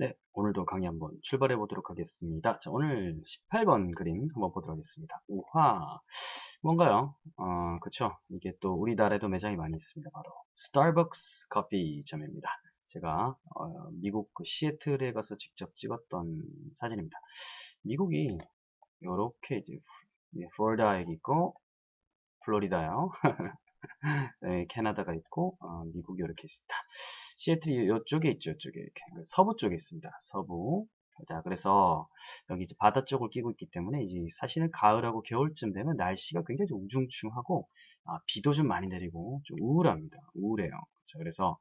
네, 오늘도 강의 한번 출발해 보도록 하겠습니다. 자, 오늘 18번 그림 한번 보도록 하겠습니다. 우화. 뭔가요? 어, 그쵸. 이게 또 우리나라에도 매장이 많이 있습니다. 바로 스타벅스 커피점입니다. 제가 어, 미국 그 시애틀에 가서 직접 찍었던 사진입니다. 미국이 요렇게 이제 플로리다에 있고 플로리다요. 네, 캐나다가 있고 어, 미국이 이렇게 있습니다. 시애틀이 이쪽에 있죠. 이쪽에 이렇게 그 서부 쪽에 있습니다. 서부. 자, 그래서 여기 이제 바다 쪽을 끼고 있기 때문에 이제 사실은 가을하고 겨울쯤 되면 날씨가 굉장히 좀 우중충하고 아, 비도 좀 많이 내리고 좀 우울합니다. 우울해요. 그렇죠? 그래서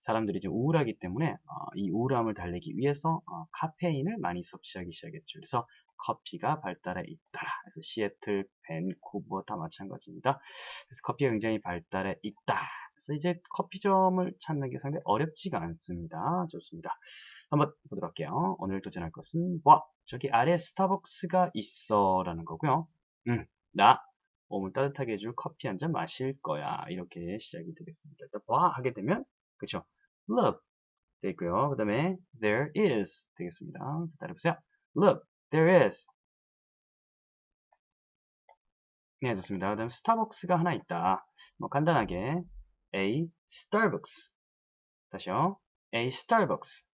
사람들이 좀 우울하기 때문에 어, 이 우울함을 달래기 위해서 어, 카페인을 많이 섭취하기 시작했죠. 그래서 커피가 발달해 있다. 그래서 시애틀, 밴쿠버 다 마찬가지입니다. 그래서 커피가 굉장히 발달해 있다. 그래서 이제 커피점을 찾는 게 상당히 어렵지가 않습니다. 좋습니다. 한번 보도록 할게요. 오늘 도전할 것은 와 저기 아래 스타벅스가 있어 라는 거고요. 음, 나 몸을 따뜻하게 해줄 커피 한 잔 마실 거야. 이렇게 시작이 되겠습니다. 일단 와 하게 되면 그쵸 look 되고요. 그 다음에 there is 되겠습니다. 자, 따라해보세요. look there is 네 좋습니다. 그 다음 스타벅스가 하나 있다. 뭐 간단하게 a Starbucks 다시요 a Starbucks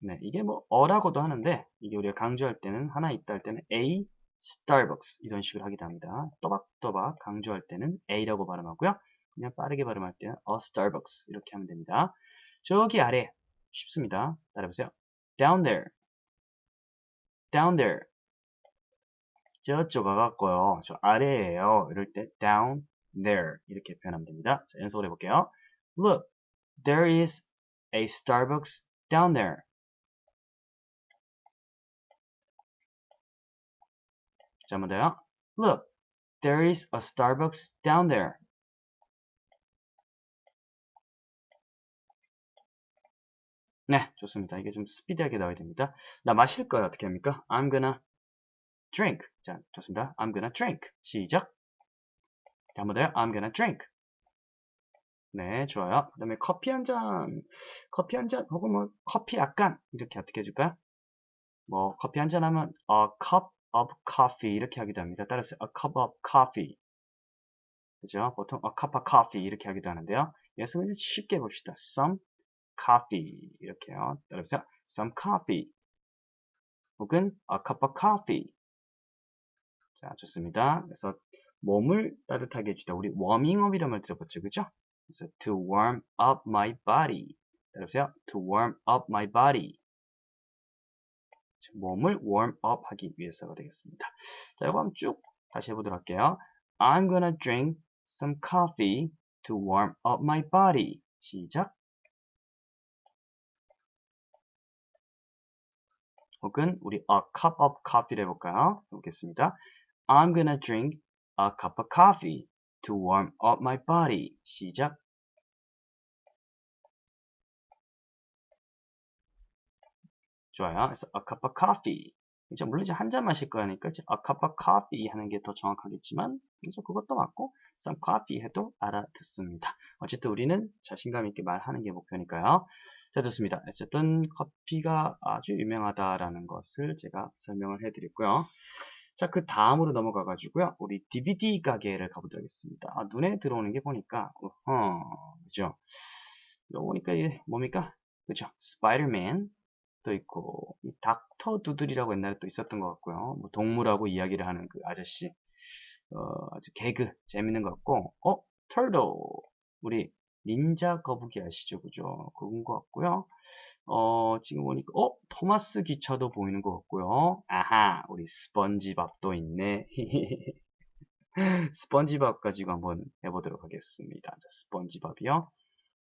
네, 이게 뭐 어라고도 하는데 이게 우리가 강조할 때는 하나 있다 할 때는 a Starbucks 이런 식으로 하기도 합니다. 또박또박 강조할 때는 a라고 발음하고요. 그냥 빠르게 발음할 때는 a Starbucks 이렇게 하면 됩니다. 저기 아래 쉽습니다. 따라해보세요. down there down there 저쪽 가깝고요. 저 아래에요. 이럴 때 down there 이렇게 표현하면 됩니다. 자, 연속으로 해볼게요. Look, there is a Starbucks down there. 자, 한번 더요. Look, there is a Starbucks down there. 네, 좋습니다. 이게 좀 스피디하게 나와야 됩니다. 나 마실 거야. 어떻게 합니까? I'm gonna drink. 자, 좋습니다. I'm gonna drink. 시작. 자, 한번 더요. I'm gonna drink. 네, 좋아요. 그 다음에 커피 한 잔, 커피 한 잔, 혹은 뭐, 커피 약간, 이렇게 어떻게 해줄까요? 뭐, 커피 한 잔 하면, a cup of coffee, 이렇게 하기도 합니다. 따라서, a cup of coffee. 그죠? 보통, a cup of coffee, 이렇게 하기도 하는데요. 여기서 이제 쉽게 봅시다. some coffee. 이렇게요. 따라서, some coffee. 혹은, a cup of coffee. 자, 좋습니다. 그래서, 몸을 따뜻하게 해주다. 우리 워밍업이라는 말 들어봤죠, 그죠? 그래서 to warm up my body. 따라보세요. to warm up my body. 몸을 warm up 하기 위해서가 되겠습니다. 자, 이거 한번 쭉 다시 해보도록 할게요. I'm gonna drink some coffee to warm up my body. 시작. 혹은 우리 a cup of coffee를 해볼까요? 해보겠습니다. I'm gonna drink a cup of coffee to warm up my body. 시작. 좋아요. 그래서 a cup of coffee. 이제 물론 이제 한 잔 마실 거니까 이제 a cup of coffee 하는 게 더 정확하겠지만 그래서 그것도 맞고 some coffee 해도 알아듣습니다. 어쨌든 우리는 자신감 있게 말하는 게 목표니까요. 자, 좋습니다. 어쨌든 커피가 아주 유명하다라는 것을 제가 설명을 해드렸고요. 자, 그 다음으로 넘어가 가지고요. 우리 DVD 가게를 가보도록 하겠습니다. 아, 눈에 들어오는 게 보니까, 어허, 그죠? 이거 보니까 이게 뭡니까? 그죠? 스파이더맨 또 있고, 이 닥터 두들이라고 옛날에 또 있었던 것 같고요. 뭐 동물하고 이야기를 하는 그 아저씨, 어, 아주 개그, 재밌는 것 같고, 어, 털도, 우리 닌자 거북이 아시죠? 그죠? 그건 것 같고요. 어, 지금 보니까, 어, 토마스 기차도 보이는 것 같고요. 아하, 우리 스펀지밥도 있네. 스펀지밥 가지고 한번 해보도록 하겠습니다. 자, 스펀지밥이요.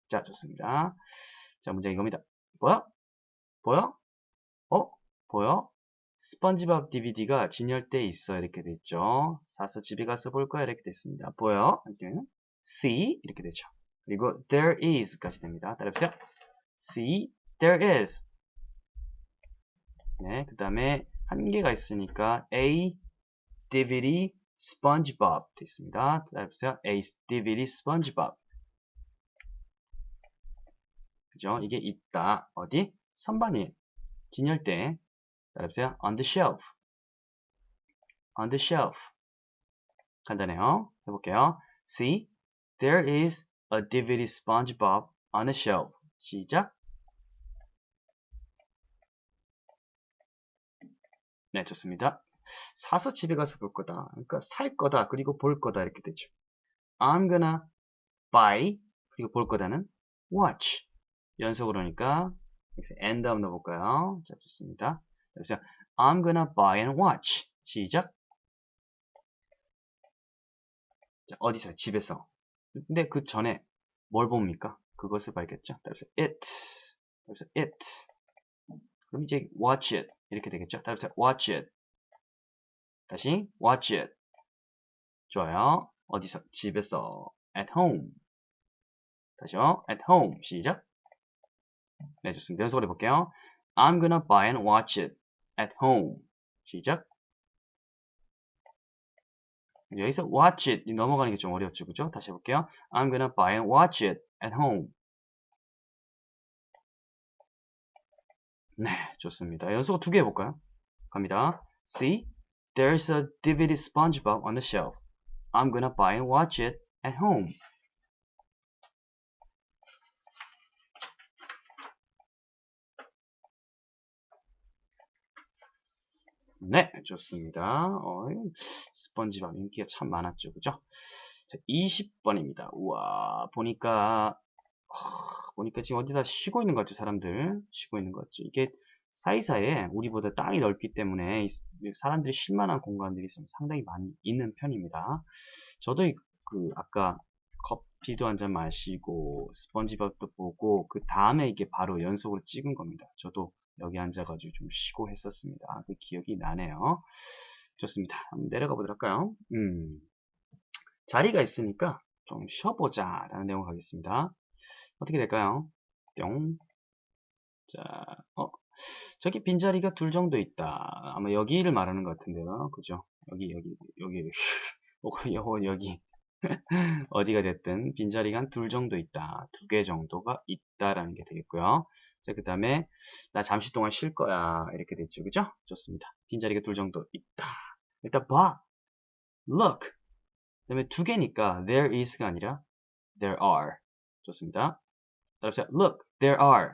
자, 좋습니다. 자, 문제 이겁니다. 보여? 보여? 어? 보여? 스펀지밥 DVD가 진열대에 있어 이렇게 됐죠. 사서 집에 가서 볼 거야 이렇게 됐습니다. 보여? 이렇게 see 이렇게 되죠. 그리고 there is까지 됩니다. 따라해보세요. see there is. 네, 그 다음에 한 개가 있으니까 a DVD SpongeBob 됐습니다. 따라해보세요. a DVD SpongeBob. 그죠? 이게 있다. 어디? 선반이에요. 진열대. 따라해보세요. on the shelf. on the shelf. 간단해요. 해볼게요. See, there is a DVD SpongeBob on the shelf. 시작. 네, 좋습니다. 사서 집에 가서 볼 거다. 그러니까 살 거다. 그리고 볼 거다. 이렇게 되죠. I'm gonna buy. 그리고 볼 거다는 watch. 연속으로 하니까 여기서 and 한번 넣어볼까요? 자, 좋습니다. 그래서 I'm gonna buy and watch. 시작. 자, 어디서? 집에서. 근데 그 전에 뭘 봅니까? 그것을 봐야겠죠. 따라서 it. 따라서 it. 그럼 이제 watch it. 이렇게 되겠죠. 따라서 watch it. 다시 watch it. 좋아요. 어디서? 집에서. at home. 다시요. at home. 시작. 네, 좋습니다. 연속으로 해볼게요. I'm gonna buy and watch it at home. 시작. 여기서 watch it 넘어가는 게 좀 어렵죠, 그죠? 다시 해볼게요. I'm gonna buy and watch it at home. 네, 좋습니다. 연속 두개 해볼까요? 갑니다. See, there's a DVD SpongeBob on the shelf. I'm gonna buy and watch it at home. 네, 좋습니다. 어, 스펀지밥 인기가 참 많았죠, 그죠? 자, 20번입니다. 우와, 보니까, 어, 보니까 지금 어디다 쉬고 있는 것 같죠, 사람들. 쉬고 있는 것 같죠. 이게 사이사이에 우리보다 땅이 넓기 때문에 사람들이 쉴 만한 공간들이 상당히 많이 있는 편입니다. 저도 그, 아까 커피도 한 잔 마시고, 스펀지밥도 보고, 그 다음에 이게 바로 연속으로 찍은 겁니다. 저도 여기 앉아가지고 좀 쉬고 했었습니다. 그 기억이 나네요. 좋습니다. 한번 내려가 보도록 할까요? 음, 자리가 있으니까 좀 쉬어보자 라는 내용 가겠습니다. 어떻게 될까요? 뿅. 자, 어, 저기 빈자리가 둘 정도 있다. 아마 여기를 말하는 것 같은데요. 그죠? 여기, 여기, 여기, 여기, 여기. 어디가 됐든 빈자리가 한 둘 정도 있다. 두 개 정도가 있다라는 게 되겠고요. 자, 그 다음에 나 잠시 동안 쉴 거야. 이렇게 됐죠. 그죠? 좋습니다. 빈자리가 둘 정도 있다. 일단 봐. look. 그 다음에 두 개니까 there is가 아니라 there are. 좋습니다. 따라서 look, there are.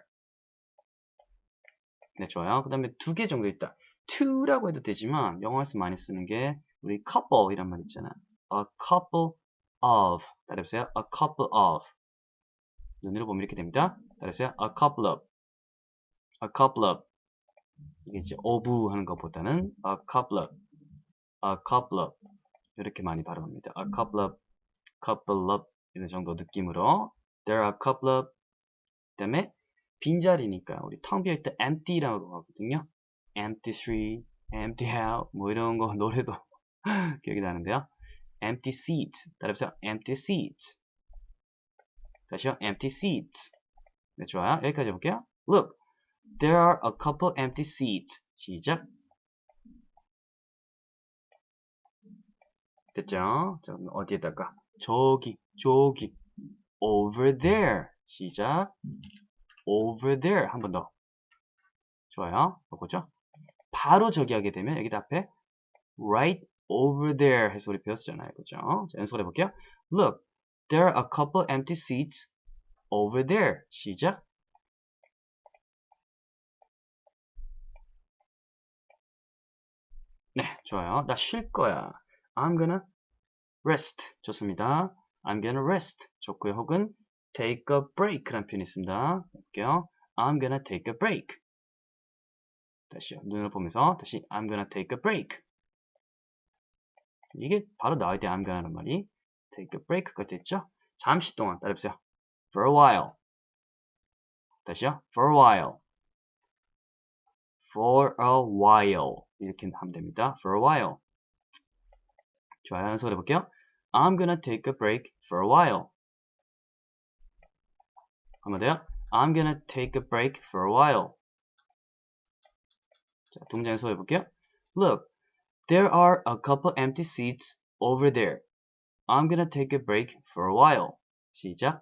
네, 좋아요. 그 다음에 두 개 정도 있다. two라고 해도 되지만 영어에서 많이 쓰는 게 우리 couple 이란 말 있잖아. a couple of. 따라해보세요. a couple of. 눈으로 보면 이렇게 됩니다. 따라해보세요. a couple of. a couple of. 이게 이제 of 하는 것보다는 a couple of. a couple of. 이렇게 많이 발음합니다. a couple of. couple of. 이런 정도 느낌으로. there are a couple of. 그 다음에 빈자리니까 우리 텅 비어 있다 empty라고 하거든요. empty street, empty house 뭐 이런 거 노래도 기억이 나는데요. Empty seats. 따라해보세요. empty seats. 다시요. empty seats. 네, 좋아요. 여기까지 해볼게요. Look, there are a couple empty seats. 시작. 됐죠? 자, 어디에다가? 저기, 저기. over there. 시작. over there. 한 번 더. 좋아요. 바꾸죠? 바로 저기 하게 되면 여기다 앞에 right over there 해서 우리 배웠잖아요. 그죠? 자, 연속으로 해볼게요. Look, there are a couple empty seats over there. 시작. 네, 좋아요. 나 쉴 거야. I'm gonna rest. 좋습니다. I'm gonna rest. 좋고요. 혹은 take a break라는 표현이 있습니다. 볼게요. I'm gonna take a break. 다시요. 눈을 보면서 다시 I'm gonna take a break. 이게 바로 나와야 돼. I'm gonna라는 말이. take a break가 됐죠? 잠시 동안 따라해보세요. for a while. 다시요. for a while. for a while. 이렇게 하면 됩니다. for a while. 좋아요. 연속으로 해볼게요. I'm gonna take a break for a while. 한번 더요. I'm gonna take a break for a while. 자, 동작 연속으로 해볼게요. Look, There are a couple empty seats over there. I'm gonna take a break for a while. 시작.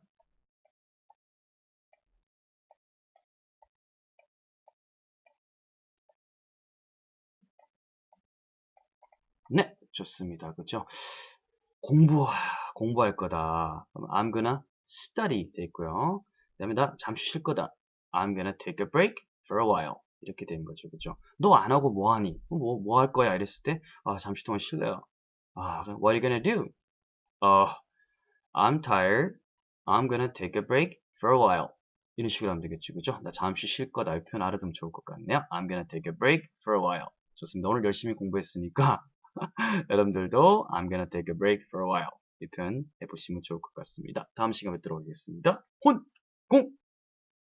네, 좋습니다. 그렇죠? 공부, 공부할 거다. I'm gonna study 돼 있고요. 그다음에 나 잠시 쉴 거다. I'm gonna take a break for a while. 이렇게 되는 거죠. 그죠? 너 안 하고 뭐 하니? 뭐, 뭐 할 거야? 이랬을 때, 아, 잠시 동안 쉴래요. 아, what are you gonna do? 어, I'm tired. I'm gonna take a break for a while. 이런 식으로 하면 되겠죠. 그죠? 나 잠시 쉴 거다. 이 표현 알아두면 좋을 것 같네요. I'm gonna take a break for a while. 좋습니다. 오늘 열심히 공부했으니까 여러분들도 I'm gonna take a break for a while 이 표현 해보시면 좋을 것 같습니다. 다음 시간에 뵙도록 하겠습니다. 혼! 공!